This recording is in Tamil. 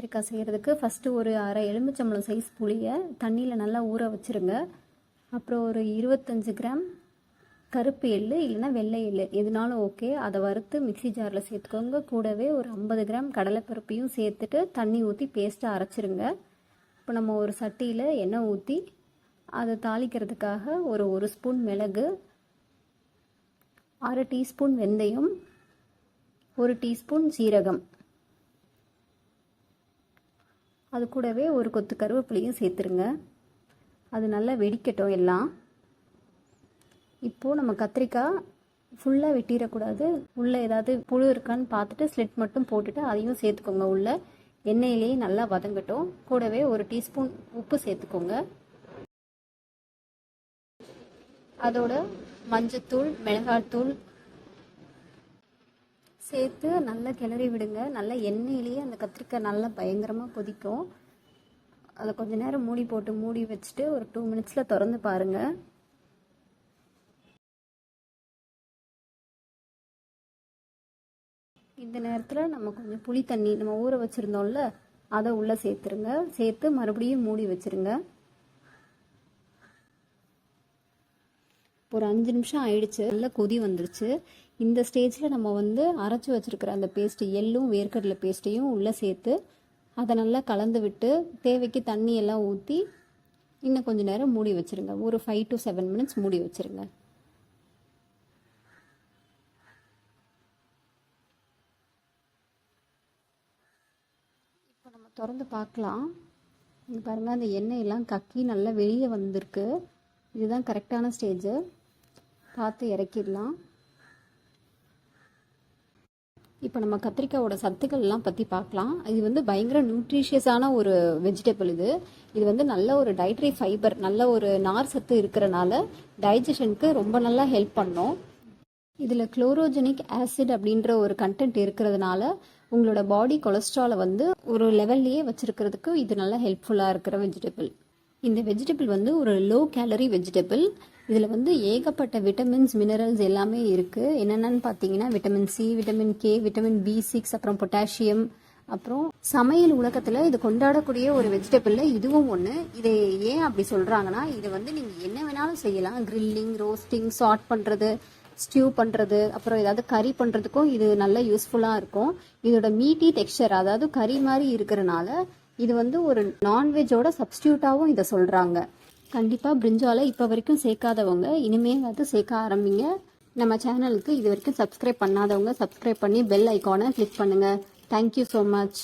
கத்திரிக்காய் செய்கிறதுக்கு ஃபஸ்ட்டு ஒரு அரை எலுமிச்சம்பழம் சைஸ் புளியை தண்ணியில் நல்லா ஊற வச்சுருங்க. அப்புறம் ஒரு இருபத்தஞ்சு கிராம் கருப்பு எள்ளு இல்லைன்னா வெள்ளை எள்ளு. எதுனாலும் ஓகே அதை வறுத்து மிக்ஸி ஜாரில் சேர்த்துக்கோங்க. கூடவே ஒரு ஐம்பது கிராம் கடலைப்பருப்பையும் சேர்த்துட்டு தண்ணி ஊற்றி பேஸ்ட்டாக அரைச்சிருங்க. இப்போ நம்ம ஒரு சட்டியில் எண்ணெய் ஊற்றி அதை தாளிக்கிறதுக்காக ஒரு ஒரு ஸ்பூன் மிளகு அரை டீஸ்பூன் வெந்தயம் ஒரு டீஸ்பூன் சீரகம். அது கூடவே ஒரு கொத்து கருவேப்பிலையும் சேர்த்துருங்க. அது நல்லா வெடிக்கட்டும் எல்லாம். இப்போது நம்ம கத்திரிக்காய் ஃபுல்லாக வெட்டிடக்கூடாது. உள்ளே ஏதாவது புழு இருக்கான்னு பார்த்துட்டு ஸ்லிட் மட்டும் போட்டுட்டு அதையும் சேர்த்துக்கோங்க உள்ள. எண்ணெயிலேயே நல்லா வதங்கட்டும். கூடவே ஒரு டீஸ்பூன் உப்பு சேர்த்துக்கோங்க. அதோட மஞ்சத்தூள் மிளகாத்தூள் சேர்த்து நல்லா கிளறி விடுங்க. நல்லா எண்ணெயிலேயே அந்த கத்திரிக்காய் நல்லா பயங்கரமாக கொதிக்கும். அதை கொஞ்சம் நேரம் மூடி போட்டு மூடி வச்சுட்டு ஒரு டூ மினிட்ஸில் திறந்து பாருங்கள் இந்த நேரத்தில் நம்ம கொஞ்சம் புளி தண்ணி நம்ம ஊற வச்சுருந்தோம்ல அதை உள்ளே சேர்த்துருங்க. சேர்த்து மறுபடியும் மூடி வச்சுருங்க. ஒரு அஞ்சு நிமிஷம் ஆயிடுச்சு. நல்லா கொதி வந்துருச்சு. இந்த ஸ்டேஜில் நம்ம வந்து அரைச்சி வச்சுருக்கிற அந்த பேஸ்ட்டு எள்ளும் வேர்க்கடலை பேஸ்ட்டையும் உள்ளே சேர்த்து அதை நல்லா கலந்து விட்டு தேவைக்கு தண்ணி எல்லாம் ஊற்றி இன்னும் கொஞ்சம் நேரம் மூடி வச்சுருங்க. ஒரு ஃபைவ் டு செவன் மினிட்ஸ் மூடி வச்சுருங்க. இப்போ நம்ம திறந்து பார்க்கலாம். இங்கே பாருங்கள் அந்த எண்ணெய் எல்லாம் கக்கி நல்லா வெளியே வந்திருக்கு. இதுதான் கரெக்டான ஸ்டேஜு பார்த்து இறக்கிடலாம். இப்போ நம்ம கத்திரிக்காயோட சத்துக்கள்லாம் பற்றி பார்க்கலாம். இது வந்து பயங்கர நியூட்ரிஷியஸான ஒரு வெஜிடபிள் இது. இது வந்து நல்ல ஒரு டைட்ரி ஃபைபர் நல்ல ஒரு நார் சத்து இருக்கிறனால டைஜஷனுக்கு ரொம்ப நல்லா ஹெல்ப் பண்ணும். இதில் குளோரோஜெனிக் ஆசிட் அப்படின்ற ஒரு கண்டென்ட் இருக்கிறதுனால உங்களோட பாடி கொலஸ்ட்ராலை வந்து ஒரு லெவல்லையே வச்சுருக்கிறதுக்கு இது நல்லா ஹெல்ப்ஃபுல்லாக இருக்கிற வெஜிடபிள் இந்த வெஜிடபிள் வந்து ஒரு லோ கேலரி வெஜிடபிள் இதில் வந்து ஏகப்பட்ட விட்டமின்ஸ் மினரல்ஸ் எல்லாமே இருக்குது என்னென்னு பார்த்தீங்கன்னா vitamin C vitamin K vitamin B six அப்புறம் பொட்டாசியம் அப்புறம் சமையல் உலகத்தில் இது கொண்டாடக்கூடிய ஒரு வெஜிடபிளில் இதுவும் ஒன்று இதை ஏன் அப்படி சொல்கிறாங்கன்னா இது வந்து நீங்கள் என்ன வேணாலும் செய்யலாம். கிரில்லிங் ரோஸ்டிங் சாட் பண்ணுறது ஸ்டியூ பண்ணுறது அப்புறம் ஏதாவது கறி பண்ணுறதுக்கும் இது நல்ல யூஸ்ஃபுல்லாக இருக்கும். இதோட மீட்டி டெக்ஸ்சர் அதாவது கறி மாதிரி இருக்கிறனால இது வந்து ஒரு நான்வெஜ்ஜோட சப்ஸ்டியூட்டாகவும் இதை சொல்கிறாங்க கண்டிப்பாக பிரிஞ்சாலை இப்போ வரைக்கும் சேர்க்காதவங்க இனிமே வந்து சேர்க்க ஆரம்பிங்க. நம்ம சேனலுக்கு இது வரைக்கும் சப்ஸ்கிரைப் பண்ணாதவங்க சப்ஸ்கிரைப் பண்ணி பெல் ஐக்கானை கிளிக் பண்ணுங்கள் தேங்க்யூ ஸோ மச்